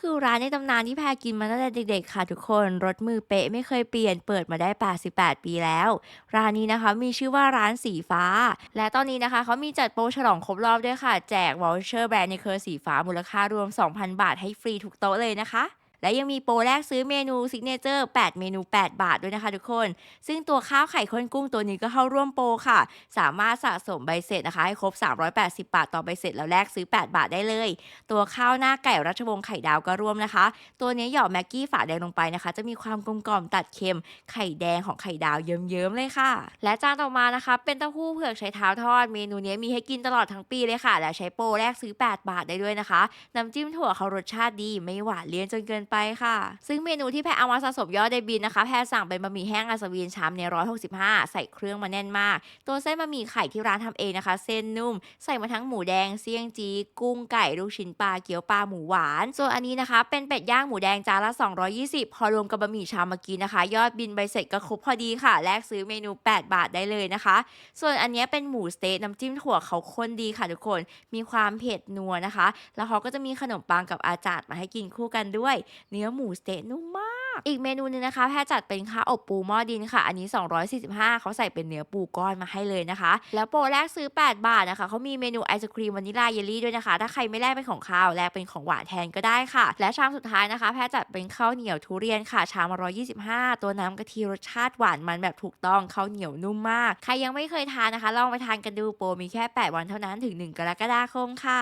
คือร้านในตำนานที่แพรกินมาตั้งแต่เด็กๆค่ะทุกคนรสมือเป๊ะไม่เคยเปลี่ยนเปิดมาได้ 88 ปีแล้ว ร้านนี้นะคะมีชื่อว่าร้านสีฟ้า และตอนนี้นะคะเขามีจัดโปรฉลองครบรอบด้วยค่ะ แจกวอลเชอร์แบรนด์ในเครือสีฟ้ามูลค่ารวม 2,000 บาทให้ฟรีทุกโต๊ะเลยนะคะ และยังมีโปรแรกซื้อเมนูซิกเนเจอร์8เมนู 8 บาทด้วยนะคะทุกคน ซึ่งตัวข้าวไข่ข้นกุ้งตัวนี้ก็เข้าร่วมโปรค่ะ สามารถสะสมใบเสร็จนะคะ ให้ครบ 380 บาทต่อใบเสร็จแล้วแลกซื้อ 8 บาทได้เลย ตัวข้าวหน้าไก่รัชวงศ์ไข่ดาวก็ร่วมนะคะ ตัวนี้หยอดแม็กกี้ฝาแดงลงไปนะคะ จะมีความกลมกล่อมตัดเค็มไข่แดงของไข่ดาวเยิ้มๆเลยค่ะ และจานต่อมานะคะ เป็นเต้าหู้เผือกใช้เท้าทอด เมนูนี้มีให้กินตลอดทั้งปีเลยค่ะ และใช้โปรแรกซื้อ 8 บาทได้ด้วยนะคะ น้ำจิ้มถั่วเขารสชาติดีไม่หวานเลี่ยนจนเกินไปค่ะ ซึ่งเมนูที่แพรเอามาสะสมยอดในบินนะคะ แพรสั่งเป็นบะหมี่แห้งอัศวินชามใน 165 ใส่เครื่องมาแน่นมาก ตัวเส้นบะหมี่ไข่ที่ร้านทำเองนะคะ เส้นนุ่ม ใส่มาทั้งหมูแดงเสี่ยงจีกุ้งไก่ลูกชิ้นปลาเกี๊ยวปลาหมูหวาน ส่วนอันนี้นะคะ เป็นเป็ดย่างหมูแดงจานละ 220 พอรวมกับบะหมี่ชามเมื่อกี้นะคะ ยอดบินใบเสร็จก็ครบพอดีค่ะ แลกซื้อเมนู 8 บาทได้เลยนะคะ ส่วนอันนี้เป็นหมูสเต๊กน้ำจิ้มถั่วเขาข้นดีค่ะทุกคน มีความเผ็ดนัวนะคะ แล้วเขาก็จะมีขนมปังกับอาจารย์มาให้กินคู่กันด้วยเนื้อหมูสเต๊กนุ่มมาก อีกเมนูหนึงนะคะ แพทย์จัดเป็นข้าวอบปูหม้อดินค่ะ อันนี้ 245 เขาใส่เป็นเนื้อปูก้อนมาให้เลยนะคะ แล้วโปรแรกซื้อ 8 บาทนะคะ เขามีเมนูไอศครีมวานิลลาเยลลี่ด้วยนะคะ ถ้าใครไม่แลกเป็นของข้าวแลกเป็นของหวานแทนก็ได้ค่ะ และชามสุดท้ายนะคะ แพทย์จัดเป็นข้าวเหนียวทุเรียนค่ะ ชาม125 ตัวน้ำกะทิรสชาติหวานมันแบบถูกต้องข้าวเหนียวนุ่มมาก ใครยังไม่เคยทานนะคะ ลองไปทานกันดูโปรมีแค่ 8 วันเท่านั้นถึง 1 กรกฎาคมค่ะ